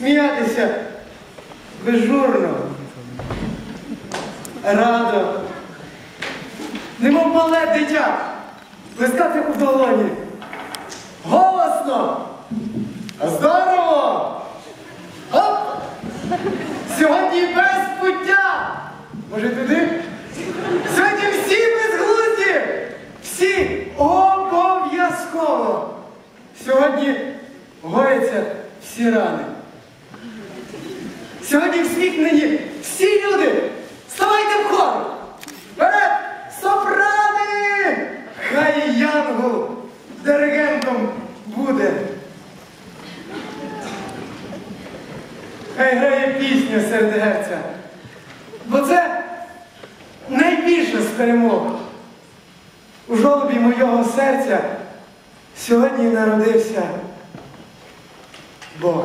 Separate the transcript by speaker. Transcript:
Speaker 1: сміятися безжурно, радо, немов мале дитя, плескати у долоні. Голосно! Здорово! Оп! Сьогодні без пуття! Може туди? Сьогодні всі безглузді! Всі обов'язково! Сьогодні гояться всі рани. Сьогодні всміхнені всі люди! Ставайте в хор! Вперед! Сопрани! Хай Янгол диригентом буде. Хай грає пісня сердеця. Бо це найбільша з перемог. У жолобі моєго серця сьогодні народився Бог.